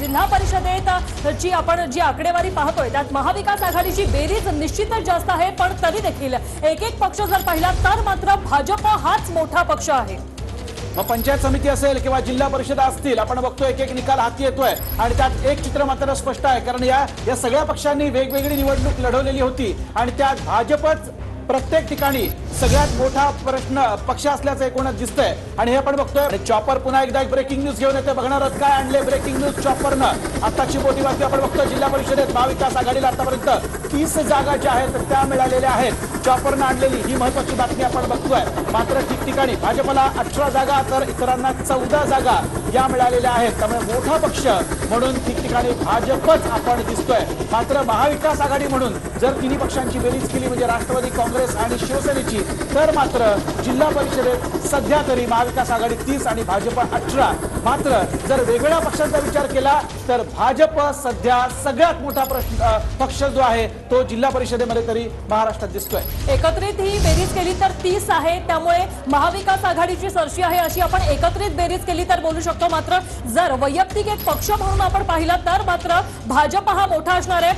जिल्हा परिषदेत जी आपण जी आकडेवारी पाहतोय त्यात महाविकास आघाडीची बेरीज निश्चितच जास्त आहे पण तरी देखील एक एक पक्ष जर पाहिला तर मात्र भाजप हाच मोठा पक्ष आहे. मग पंचायत समिती असेल किंवा जिल्हा परिषद असतील आपण बघतो एक एक निकाल हाती येतोय आणि त्यात एक चित्र मात्र स्पष्ट आहे कारण या या सगळ्या पक्षांनी वेगवेगळी निवडणूक लढवलेली होती आणि त्यात भाजपच प्रत्येक ठिकाणी सगळ्यात मोठा प्रश्न पक्ष असल्याचं एकूणच दिसतंय. आणि हे आपण बघतोय. चॉपर पुन्हा एकदा एक ब्रेकिंग न्यूज घेऊन येते बघणार काय आणले ब्रेकिंग न्यूज चॉपरनं आताची मोठी बातमी आपण बघतोय. जिल्हा परिषदेत महाविकास आघाडीला आतापर्यंत तीस जागा ज्या आहेत त्या मिळालेल्या आहेत. चॉपरनं आणलेली ही महत्वाची बातमी आपण बघतोय. मात्र ठिकाणी भाजपला अठरा जागा तर इतरांना चौदा जागा या मिळालेल्या आहेत. त्यामुळे मोठा पक्ष म्हणून ठिकठिकाणी भाजपच आपण दिसतोय. मात्र महाविकास आघाडी म्हणून जर तिन्ही पक्षांची बेरीज केली म्हणजे राष्ट्रवादी काँग्रेस आणि शिवसेनेची तर मात्र जिल्हा परिषदेत सध्या तरी महाविकास आघाडी तीस आणि भाजप अठरा. मात्र जर वेगवेगळ्या पक्षांचा विचार केला तर भाजप सध्या सगळ्यात मोठा प्रश्न पक्ष जो आहे तो जिल्हा परिषदेमध्ये तरी महाराष्ट्रात दिसतोय. एकत्रित ही बेरीज केली तर तीस आहे. त्यामुळे महाविकास आघाडीची सरशी आहे अशी आपण एकत्रित बेरीज केली तर बोलू शकतो. मात्र जर वैयक्तिक एक पक्ष म्हणून आपण पाहिला तर मात्र भाजप हा मोठा असणार आहे.